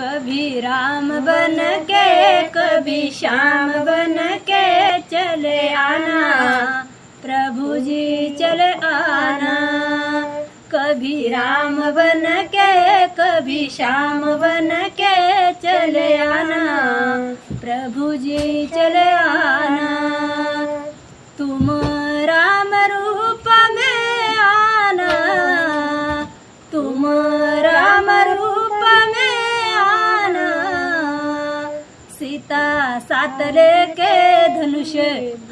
कभी राम बन के कभी श्याम बन के चले आना। प्रभु जी, चले आना। कभी राम बन के कभी श्याम बन के चले आना। प्रभु जी, चले आना। तुम राम रूप में आना। तुम राम रूप साथ लेके धनुष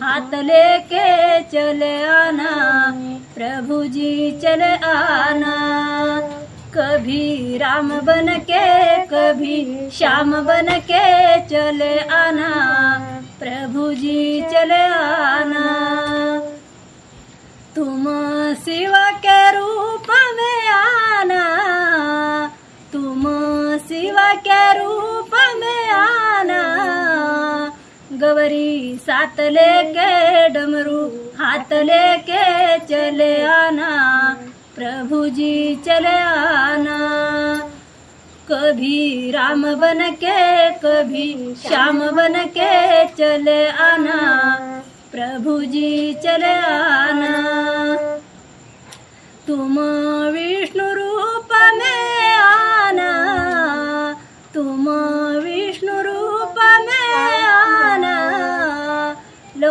हाथ लेके चले आना प्रभु जी चले आना। कभी राम बन के कभी श्याम बन के चले आना प्रभु जी चले आना। तुम शिव गवरी साथ लेके डमरू हात लेके चले आना प्रभु जी चले आना। कभी राम बन के कभी श्याम बन के चले आना प्रभु जी चले आना। तुम विष्णु रूप में आना तुम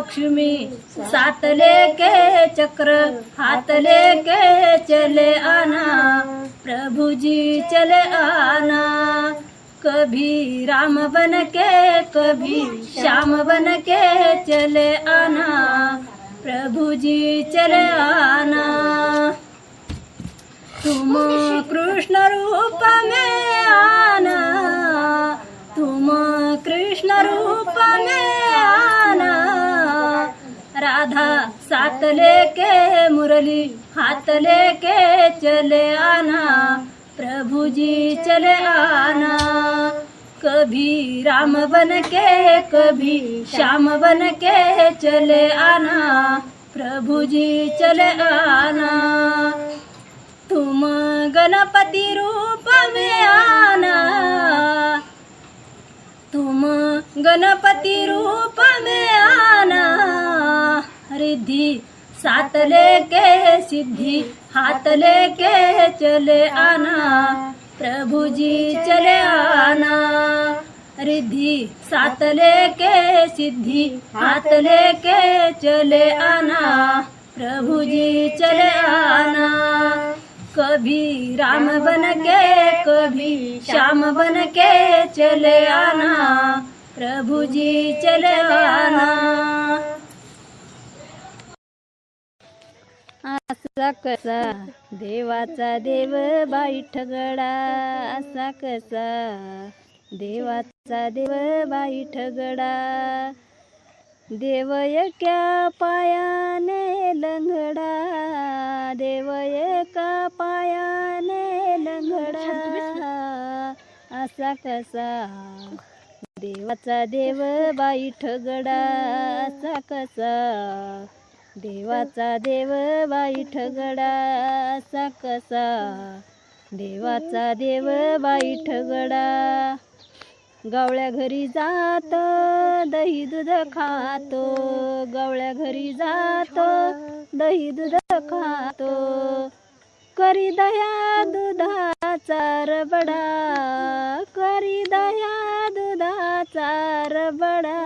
लक्ष्मी साथ लेके चक्र हाथ लेके चले आना प्रभु जी चले आना। कभी राम बन के कभी श्याम बन के चले आना प्रभु जी चले आना। तुम कृष्ण रूप में आना तुम कृष्ण रूप में राधा साथ लेके मुरली, हाथ लेके चले आना प्रभु जी चले आना। कभी राम बन के कभी श्याम बन के चले आना प्रभु जी चले आना। तुम गणपति रूप में आना, तुम गणपति रूप में रिद्धि साथ लेके सिद्धि हाथ लेके चले आना, प्रभु जी चले आना। रिद्धि साथ लेके सिद्धि हाथ लेके चले आना, प्रभु जी चले आना। कभी राम बन के कभी श्याम बन के चले आना, प्रभु जी चले आना। असा कसा देवाचा देव बाईठ गडा असा कसा देवाचा देव बाईठ गडा देव एका पायाने लंगडा देव एका पायाने लंगडा. असा कसा देवाचा देव बाईठ गडा असा कसा देवाचा देव बाई गडा कसा? देवाचा देव बाई ठगडा गवळ्या घरी जात दही दूध खातो. गवळ्या घरी जातो दही दूध खातो. करी दया दुधाचा रबडा. करी दया दुधाचा रबडा.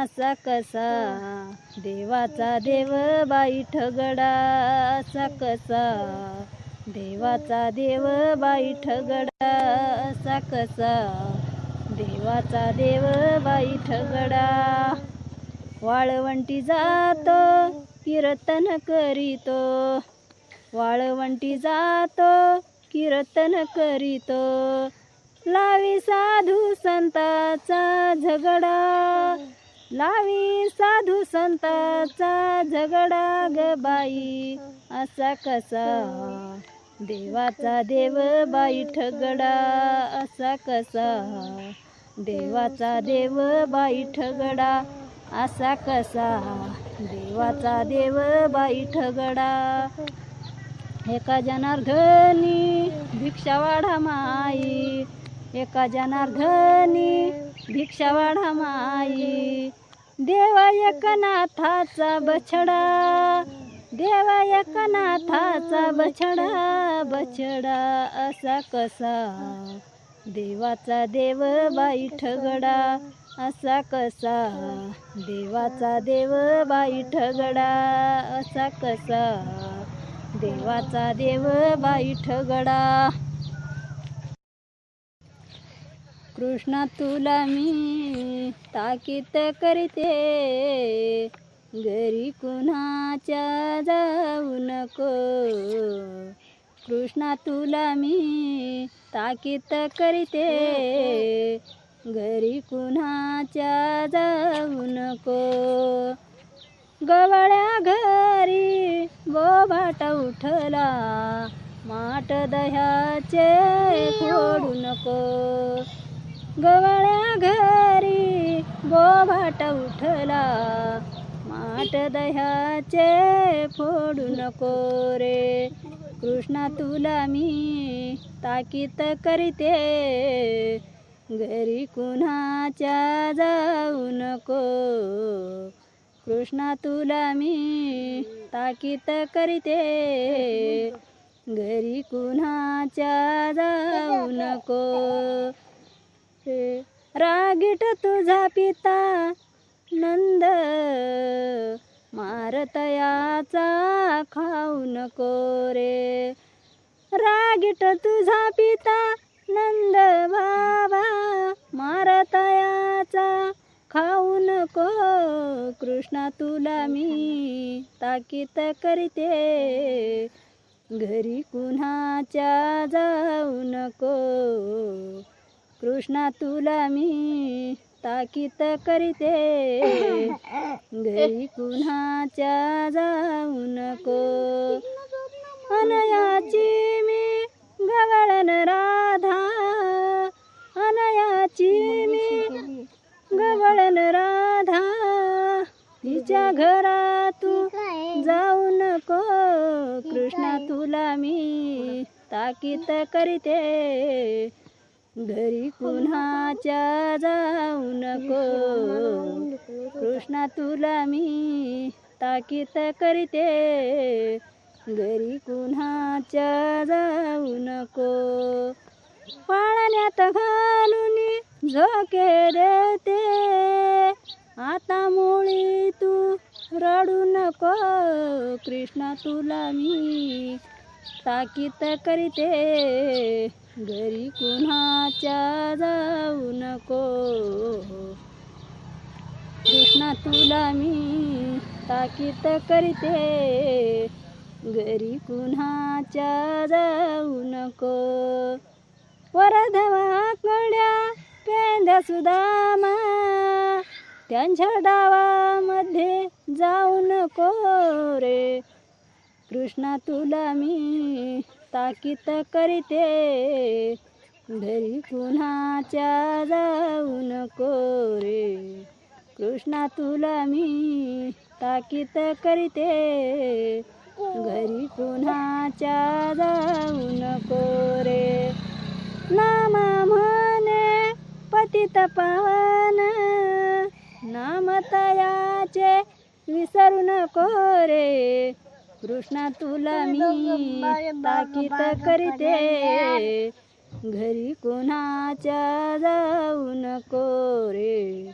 असा कसा? देवाचा देव बाई ठगडा असा कसा? देवाचा देव बाई ठगडा असा कसा? देवाचा देव बाई ठगडा. वाळवंटी जातो कीर्तन करीतो. वाळवंटी जातो कीर्तन करीतो. लावी साधू संताचा झगडा. लावी साधू संताचा झगडा ग बाई. असा कसा देवाचा देव बाई ठगडा. असा कसा देवाचा देव बाई ठगडा. असा कसा देवाचा देव बाई ठगडा. एका जनार्धनी भिक्षा वाढा माई. एका जनार्धनी भिक्षावाडा माई. देवा एकनाथाचा बछडा. देवा एकनाथाचा बछडा बछडा असा कसा? देवाचा देव बाई ठगडा असा कसा? देवाचा देव बाई ठगडा असा कसा? देवाचा देव बाई ठगडा कृष्णा तुला मी ताकीत करते. घरी कुणाच्या जाऊ नको. कृष्णा तुला मी ताकीत करते. घरी कुणाच्या जाऊ नको. गवळ्या घरी बोभाट उठला. माट दह्याचे फोडू नको. गवळ्या घरी बोभाट उठला. माट दह्याचे फोडू नको रे. कृष्णा तुला मी ताकीत करीते. घरी कुणाच्या जाऊ नको. कृष्णा तुला मी ताकीत करीते. घरी कुणाच्या जाऊ नको. रागीट तुझा पिता नंद मारतयाचा खाऊ नको रे रागीट तुझा पिता नंद बाबा मारतयाचा खाऊ नको कृष्णा तुला मी ताकीत करते घरी कुणाच्या जाऊ नको कृष्णा तुला मी ताकीत करीते. घरी कुणाच्या जाऊ नको. अनयाची मी गवळण राधा. अनयाची मी गवळण राधा. तिच्या घरातू जाऊ नको. कृष्णा तुला मी ताकीत करीते. घरी कुणाच्या जाऊ नको. कृष्णा तुला मी ताकीत करते. घरी कुणाच्या जाऊ नको. पाळण्यात घालून झोके देते. आता मुळी तू रडू नको. कृष्णा तुला मी ताकीत करते. घरी कुणाच्या जाऊ नको. कृष्णा तुला मी ताकीत करते. घरी कुणाच्या जाऊ नको. वरधवाकड्या पेंद्या सुदामा त्यांच्या डावामध्ये जाऊ नको रे. कृष्णा तुला मी ताकीत करते. घरी कुणाच्या जाऊ नको रे. कृष्णा तुला मी ताकीत करते. घरी कुणाच्या जाऊ नको रे. नामा म्हणे पतित पावन. नामतयाचे विसरू नको रे. कृष्णा तुला मी ताकीत करते. घरी कोणाच्या जाऊ नको रे.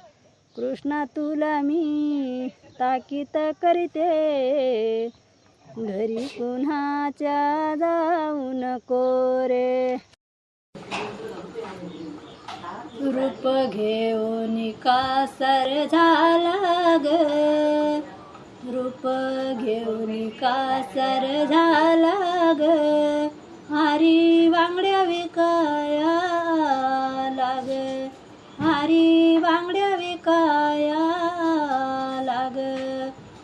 कृष्णा तुला मी ताकीत करते. घरी कुणाच्या जाऊ नको रे. रूप घेऊन कासर झाला ग? रूप घेऊन कासर झाला ग? हरी बांगड्या विकाया लाग हरी बांगड्या विकाया लाग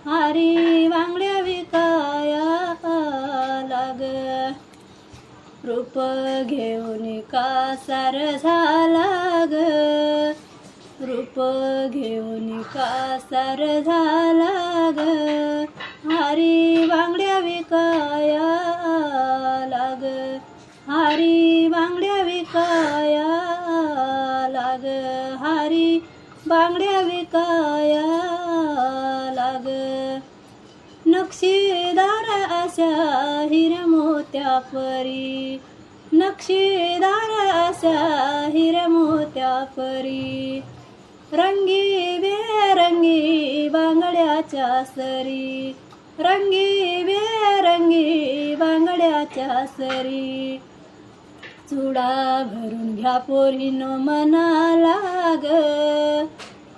हरी बांगड्या विकाया लाग रूप घेऊन कासार झाला ग? रूप घेऊन कासार झाला ग. हरी बांगड्या विकाया लाग हरी बांगड्या विकाया बांगड्या विकाया लाग नक्षीदार अशा हिर मोत्या परी. नक्षीदार अशा हिर मोत्या परी. रंगी बेरंगी बांगड्याच्या सरी. रंगी बेरंगी बांगड्याच्या सरी. चुडा भरून घ्या पोरीनो मनाला ग.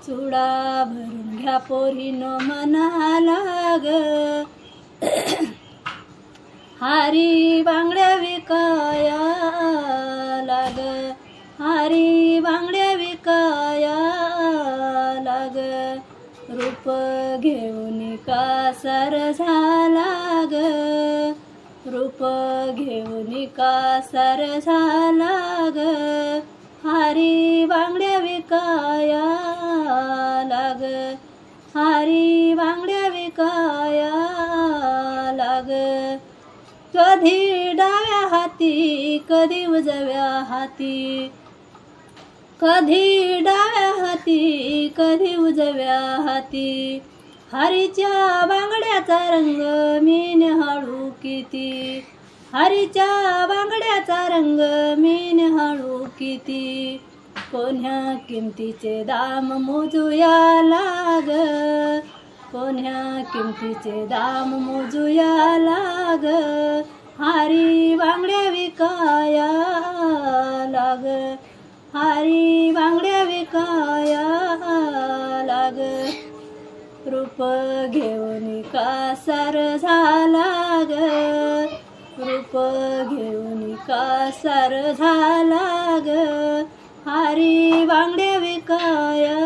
चुडा भरून घ्या पोरीनो मनाला ग. हारी बांगड्या विकाया लाग. हारी बांगड्या विकाया ग रूप घेऊन का सर झाला ग रूप घेऊन का सर झाला ग हारी बांगड्या विकाया लाग हारी बांगड्या विकाया लाग कधी डाव्या हाती कधी उजव्या हाती कधी डाव्या हाती कधी उजव्या हाती हरीच्या बांगड्याचा रंग मी निहाळू किती. हरीच्या बांगड्याचा रंग मी निहाळू किती. कोण्या किमतीचे दाम मोजूया लाग? कोण्या किमतीचे दाम मोजूया लाग? हारी बांगड्या विकाया लाग? हारी बांगड्या विकाया लाग. रूप घेऊन कासार झाला ग. रूप घेऊन कासार झाला ग. हारी बांगड्या विकाया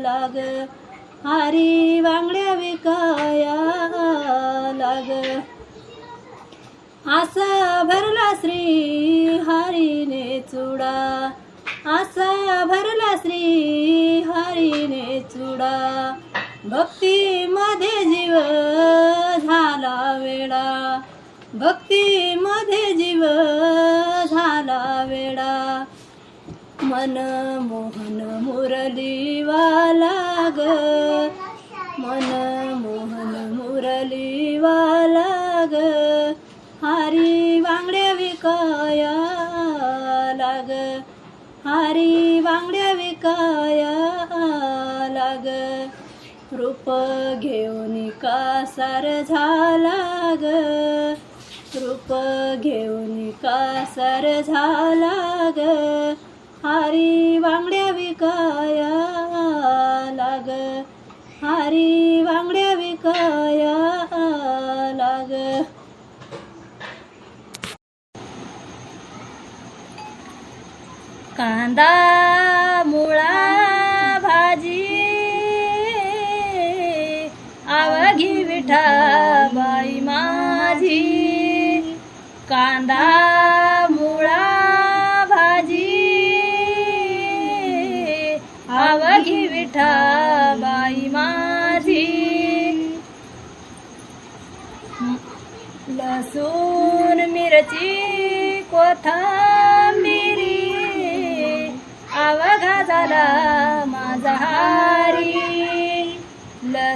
लाग. हारी बांगड्या विकाया लाग. आसा भरला श्री हरीने चुडा. आसा भरला श्री हरीने चुडा. भक्तीमध्ये जीव झाला वेडा. भक्तीमध्ये जीव झाला वेडा. मन मोहन मुरलीवाला ग. मन मोहन मुरलीवाला काया लाग. रूप घेऊन कासार झाला ग. रूप घेऊन कासार झाला ग. हारी बांगड्या विकाया लाग. हारी बांगड्या विकाया लाग. कांदा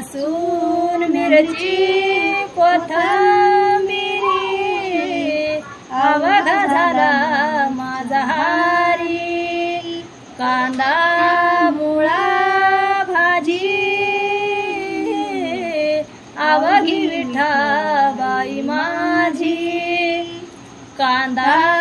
लसूण मिरची कोथंबिरी. अवघा झाला माझा हारी. कांदा मुळा भाजी. आवघी विठा बाई माझी. कांदा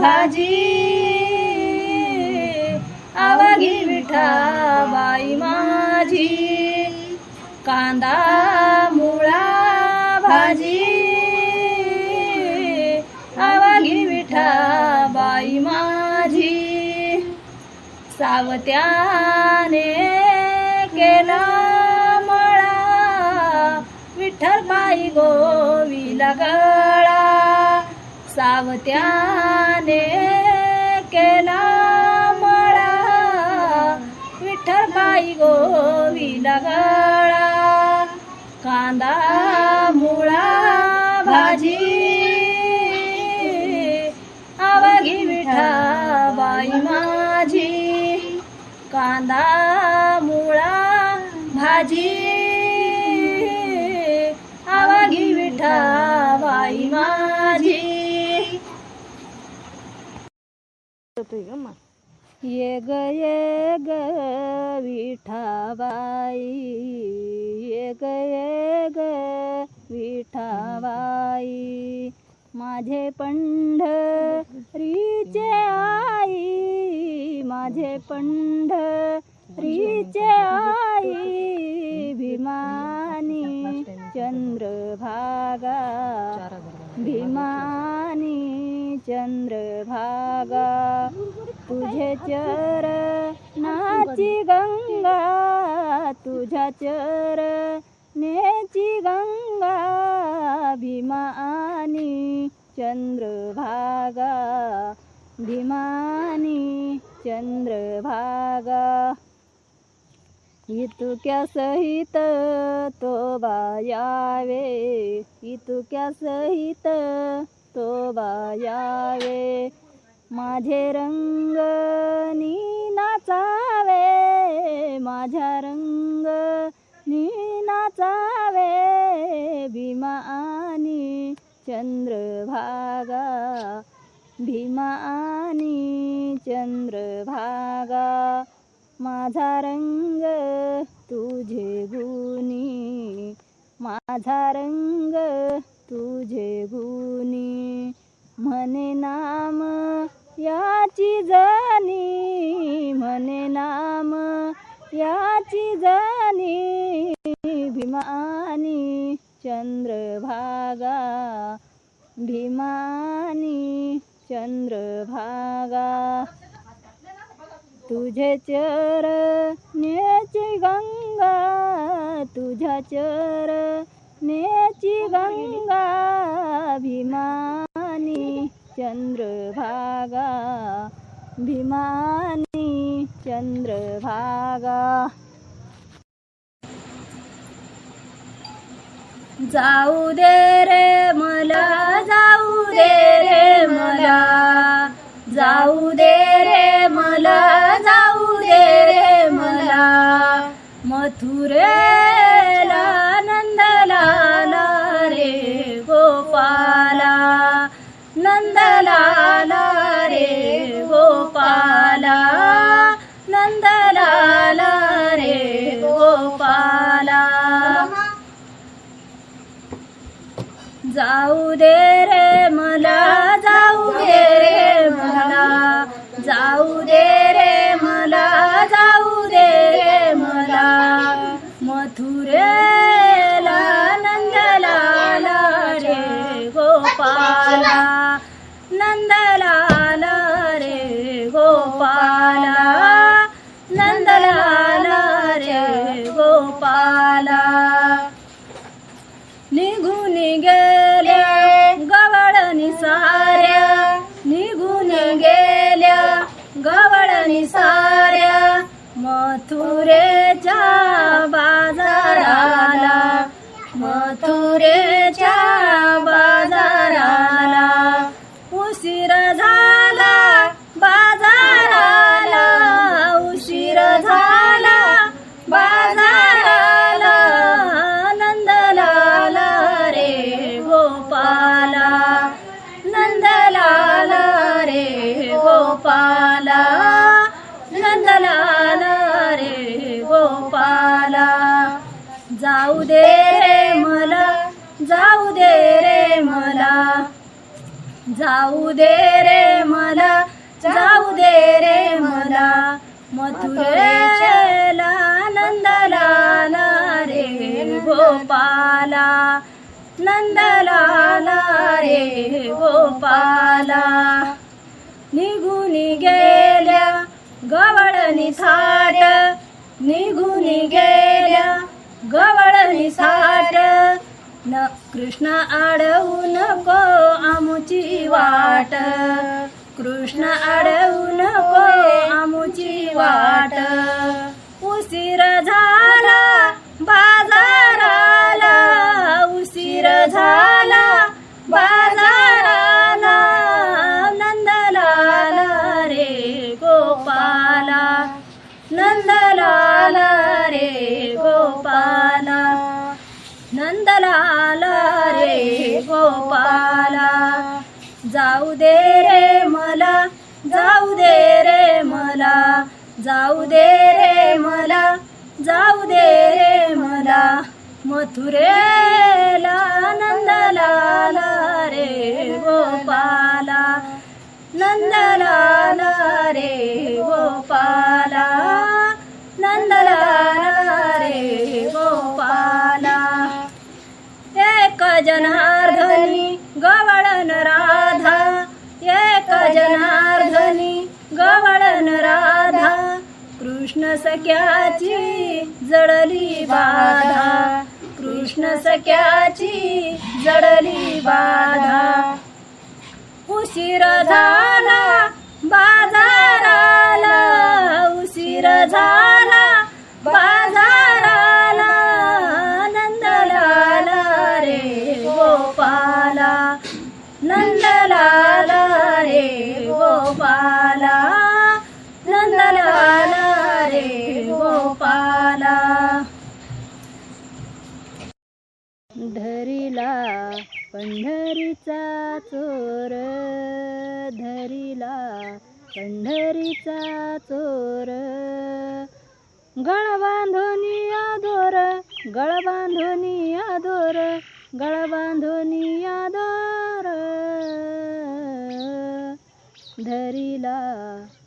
भाजी. आवागी विठाबाई माझी. कांदा मुळा भाजी. आवागी विठाबाई माझी. सावत्याने केला मळा. विठ्ठल बाई गोविला गळा. सावत्याने केला मळा. विठ्ठलबाई बाई गळा. कांदा मुळा भाजी. आवघी विठाबाई माझी. कांदा मुळा भाजी. ये ग ये ग विठाबाई ये ग ये ग विठाबाई माझे पंढरीचे आई माझे पंढरीचे आई भीमानी चंद्रभागा. भीमानी चंद्रभागा तुझे चर नाची गंगा तुझ्या चर नेची गंगा भीमानी चंद्रभागा भीमानी चंद्रभागा। इतुक्या सहित तो बायावे इतुक्या सहित तो बायावे. माझे रंग नी नाचावे माझ्या रंग नी नाचावे. भीमा आणि चंद्रभागा भीमा आणि चंद्रभागा. माझा रंग तुझे गुणी. माझा रंग तुझे गुणी. म्हणे नाम याची जानी. म्हणे नाम याची जानी. भीमानी चंद्रभागा. भीमानी चंद्रभागा. तुझे चर नेची गंगा तुझ्या चर नेची गंगा भीमानी चंद्रभागा भीमानी चंद्रभागा. जाऊ दे रे मला जाऊ दे रे मला. जाऊ दे रे मला जाऊ दे रे मला. मथुरेला नंदलाला रे गोपाला. नंदलाला रे गोपाला. नंदलाला रे गोपाला. जाऊ दे रे मला जाऊ दे रे मला जाऊ दे रे मला. मथुरेला नंदलाला रे गोपाला. नंदलाला रे गोपाला. निघून गेल्या गवळ थाट निघून गेल्या गवळ न कृष्ण अडवू नको आमुची वाट. कृष्ण अडवू नको आमुची वाट. उशीर झाला गोपाला. जाऊ दे रे मला जाऊ दे रे मला जाऊ दे रे मला जाऊ दे रे मला. मथुरेला नंदलाला रे गोपाला. नंदलाला रे गोपाला. नंदलाला रे गोपाला. एक जनार्दनी कृष्ण सख्याची जडली बाधा. कृष्ण सख्याची जडली बाधा. उशीर झाला बाजाराला. उशीर झाला बाजाराला. नंदलाला रे गोपाला. नंदलाला रे गोपाला. पंढरीचा चोर धरिला. पंढरीचा चोर. गळ बांधोनी आदोर गळ बांधोनी आदोर गळ बांधोनी आदोर धरिला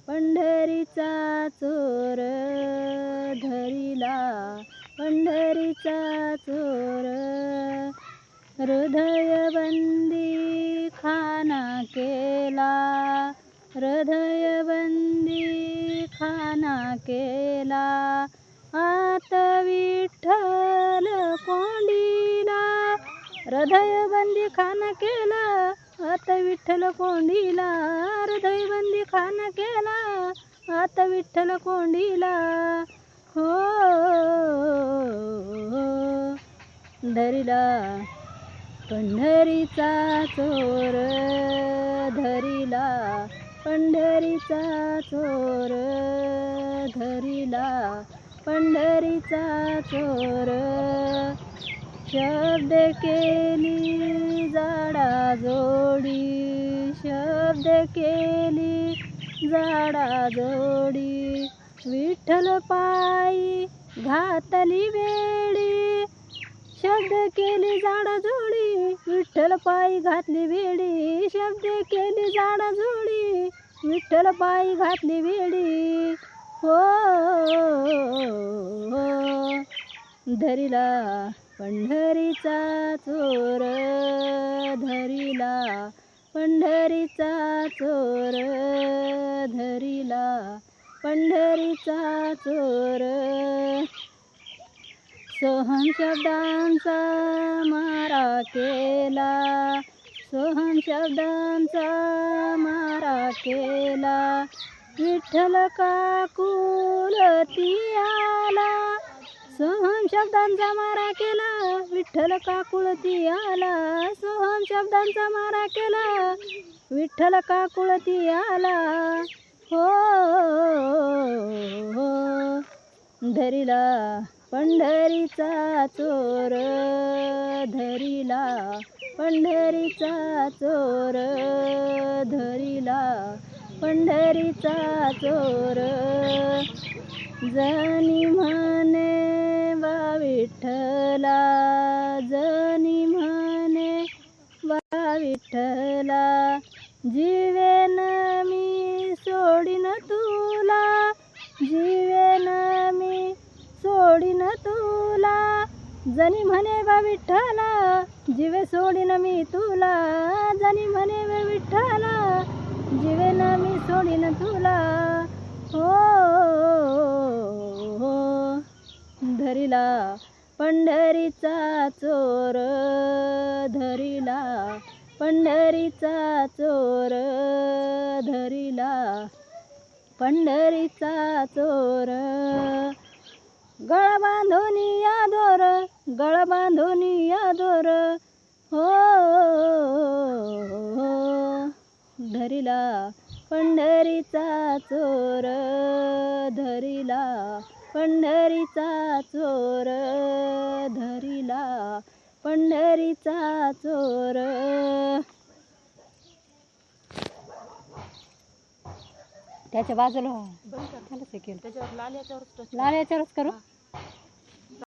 पंढरीचा चोर धरिला. पंढरीचा चोर हृदय बंदी खाना केला. हृदय बंदी खाना केला. आत विठ्ठल कोंडीला. हृदय बंदी खाना केला. आत विठ्ठल कोंडीला. हृदय बंदी खाना केला. आत विठ्ठल कोंडीला. हो. हो, हो, हो. धरिला. पंढरीचा चोर धरिला पंढरीचा चोर धरिला पंढरीचा चोर शब्द केली जाडा जोडी शब्द केली जाडा जोडी विठ्ठल पायी घातली वेडी शब्द केली झाडा जोडी विठ्ठल पायी घातली वेडी शब्द केली झाडा जोडी. विठ्ठल पायी घातली वेडी. हो. हो. धरिला पंढरीचा चोर धरिला पंढरीचा चोर धरिला पंढरीचा चोर. सोहम शब्दांचा मारा केला. सोहम शब्दांचा मारा केला. विठ्ठल काकुलती आला. सोहम शब्दांचा मारा केला. विठ्ठल काकुळती आला. सोहम शब्दांचा मारा केला. विठ्ठल काकुळती आला. हो हो. हो. धरिला. पंढरीचा चोर धरिला पंढरीचा चोर धरिला पंढरीचा चोर जनी म्हणे वा विठ्ठला जनी म्हणे वा विठ्ठला जीवेन मी सोडीन तुला जीवेन सोडीन तुला. जनी म्हणे बा विठ्ठल जिवे सोडीन मी तुला. जनी म्हणे बा विठ्ठल जिवे न मी सोडीन तुला. हो हो धरिला पंढरीचा चोर धरिला पंढरीचा चोर धरिला पंढरीचा चोर. गळ बांधून या दोर गळ बांधून या दोर हो धरिला पंढरीचा चोर धरिला पंढरीचा चोर धरिला पंढरीचा चोर. त्याच्या बाजूला हे. लाल याच्यावरच करू.